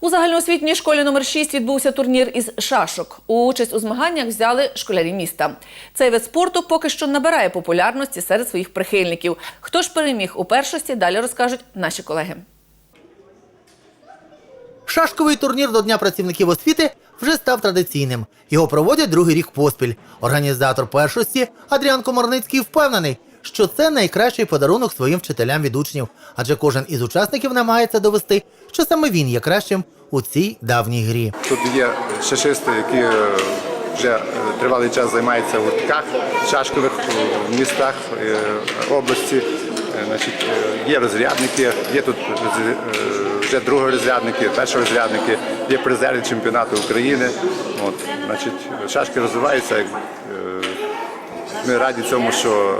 У загальноосвітній школі номер 6 відбувся турнір із шашок. Участь у змаганнях взяли школярі міста. Цей вид спорту поки що набирає популярності серед своїх прихильників. Хто ж переміг у першості, далі розкажуть наші колеги. Шашковий турнір до Дня працівників освіти вже став традиційним. Його проводять другий рік поспіль. Організатор першості Адріан Комарницький впевнений, що це найкращий подарунок своїм вчителям від учнів, адже кожен із учасників намагається довести, що саме він є кращим у цій давній грі. Тут є шашисти, які е, вже е, тривалий час займаються в гуртках шашкових в містах е, області. Е, Значить, е, є розрядники, є тут е, вже другорозрядники, першорозрядники, є призери чемпіонату України. От, значить, шашки розвиваються. е, Ми раді цьому, що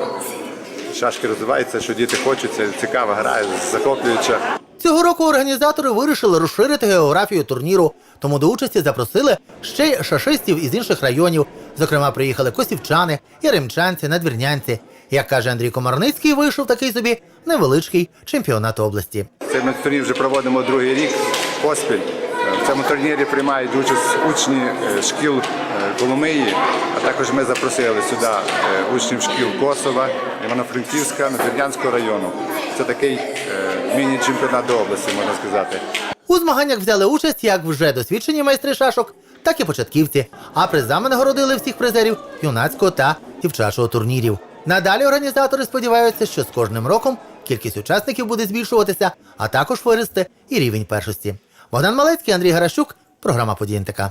шашки розвиваються, що діти хочуть, це цікава гра, захоплююча. Цього року організатори вирішили розширити географію турніру, тому до участі запросили ще й шашистів із інших районів. Зокрема, приїхали косівчани, яремчанці, надвірнянці. Як каже Андрій Комарницький, вийшов такий собі невеличкий чемпіонат області. Цей ми турнір вже проводимо другий рік поспіль. В цьому турнірі приймають участь учні е, шкіл е, Коломиї, а також ми запросили сюди е, учнів шкіл Косова, Івано-Франківська, Надвірнянського району. Це такий міні-чемпіонат до області, можна сказати. У змаганнях взяли участь як вже досвідчені майстри шашок, так і початківці. А призами нагородили всіх призерів юнацького та дівчачого турнірів. Надалі організатори сподіваються, що з кожним роком кількість учасників буде збільшуватися, а також виросте і рівень першості. Богдан Малецький, Андрій Гарашук, програма «Події НТК».